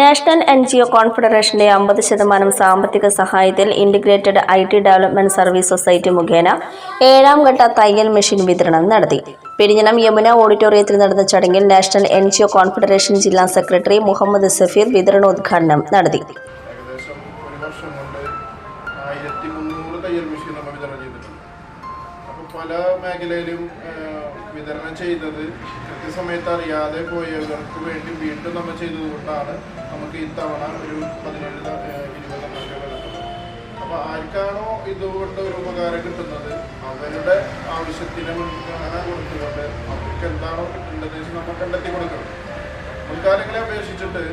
National N G O കോൺഫെഡറേഷന്റെ അമ്പത് ശതമാനം സാമ്പത്തിക സഹായത്തിൽ integrated I T development service society മുഖേന ഏഴാം ഘട്ട തയ്യൽ മെഷീൻ വിതരണം നടത്തി. പെരിഞ്ഞനം യമുന ഓഡിറ്റോറിയത്തിൽ നടന്ന ചടങ്ങിൽ national N G O confederation ജില്ലാ സെക്രട്ടറി മുഹമ്മദ് സഫീർ വിതരണോദ്ഘാടനം നടത്തി. ഏകദേശം ഒരു വർഷം കൊണ്ട് ആയിരത്തി മുന്നൂറ് തയ്യൽ മെഷീൻ നമ്മൾ വിതരണം ചെയ്തിട്ടുണ്ട്. പല മേഖലയിലും വിതരണം ചെയ്തത് കൃത്യസമയത്ത് അറിയാതെ പോയവർക്ക് വേണ്ടി വീണ്ടും നമ്മൾ ചെയ്തതുകൊണ്ടാണ് നമുക്ക് ഇത്തവണ ഒരു പതിനേഴ് ഇരുപത് കിട്ടുന്നത് അപ്പോൾ ആർക്കാണോ ഇതുകൊണ്ട് ഒരു ഉപകാരം കിട്ടുന്നത് അവരുടെ ആവശ്യത്തിന് മുൻഗണന കൊടുത്തുകൊണ്ട് അവർക്ക് എന്താണോ കിട്ടേണ്ടത് നമ്മൾ കണ്ടെത്തി കൊടുക്കണം. മുൻകാലങ്ങളെ അപേക്ഷിച്ചിട്ട്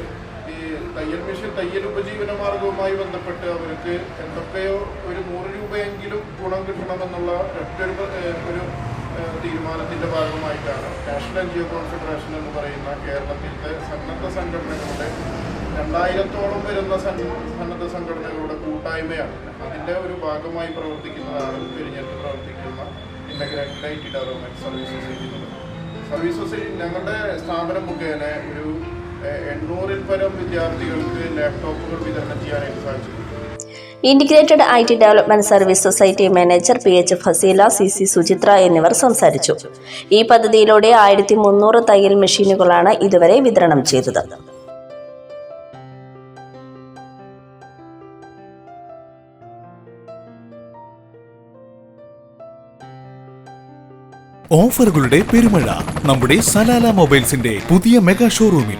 ഈ തയ്യൽ മെഷീൻ തയ്യൽ ഉപജീവന മാർഗവുമായി ബന്ധപ്പെട്ട് അവർക്ക് എന്തൊക്കെയോ ഒരു നൂറ് രൂപയെങ്കിലും ഗുണം കിട്ടണമെന്നുള്ള ഒറ്റൊരു ഒരു തീരുമാനത്തിന്റെ ഭാഗമായിട്ടാണ് നാഷണൽ ജിയോ കോൺഫെഡറേഷൻ എന്ന് പറയുന്ന കേരളത്തിലെ സന്നദ്ധ സംഘടനകളുടെ രണ്ടായിരത്തോളം വരുന്ന സന്ന- സന്നദ്ധ സംഘടനകളുടെ കൂട്ടായ്മയാണ്. അതിന്റെ ഒരു ഭാഗമായി പ്രവർത്തിക്കുന്നതാണ് പെരിഞ്ഞെടുത്ത് പ്രവർത്തിക്കുന്ന integrated I T development service society service society ഞങ്ങളുടെ സ്ഥാപനം മുഖേന ഒരു എണ്ണൂറിൽ പരം വിദ്യാർത്ഥികൾക്ക് ലാപ്ടോപ്പുകൾ വിതരണം ചെയ്യാനായിട്ട് സാധിച്ചു integrated I T development service society manager P H Faseela C C Suchitra എന്നിവർ സംസാരിച്ചു. ഈ പദ്ധതിയിലൂടെ ആയിരത്തി മുന്നൂറ് തയ്യൽ മെഷീനുകളാണ് ഇതുവരെ വിതരണം ചെയ്തത്. ഓഫറുകളുടെ പെരുമഴ നമ്മുടെ സലാല മൊബൈൽസിന്റെ പുതിയ മെഗാ ഷോറൂമിൽ.